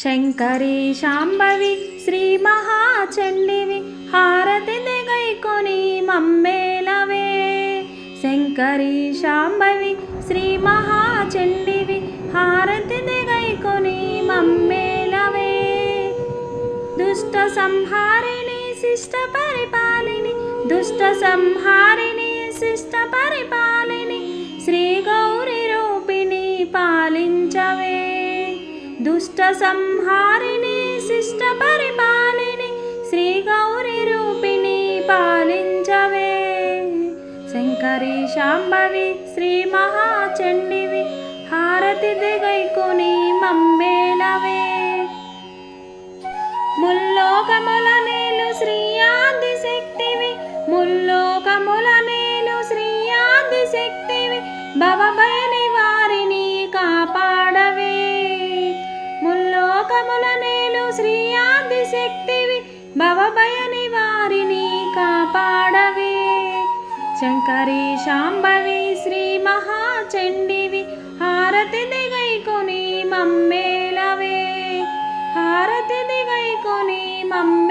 శంకరి శాంభవి శ్రీ మహాచండివి హారతి దిగైకొని మమ్మేలవే. శంకరి శాంభవి శ్రీ మహాచండివి హారతి దిగైకొని మమ్మేలవే. దుష్ట సంహారిణి శిష్ట పరిపాలిని దుష్ట సంహారిణి శిష్ట పరిపాలిని దుష్ట సంహారిణి శిష్ట పరిపాలిని శ్రీ గౌరి రూపిణి పాలించవే. శంకరి శాంభవి శ్రీ మహాచండివి హారతి దిగైకుని మమ్మేళవే. ముల్లోకముల నేలు శ్రీ ఆది శక్తివి ముల్లోకముల నేలు శ్రీ ఆది శక్తివి భవభయని ముల్లోకముల మేలు శ్రీ ఆది శక్తివి భవభయని వారిని కాపాడవే. శంకరి శాంభవి శ్రీ మహాచండివి హారతి దిగైకొని మమ్మేలవే హారతి దిగైకొని మమ్మే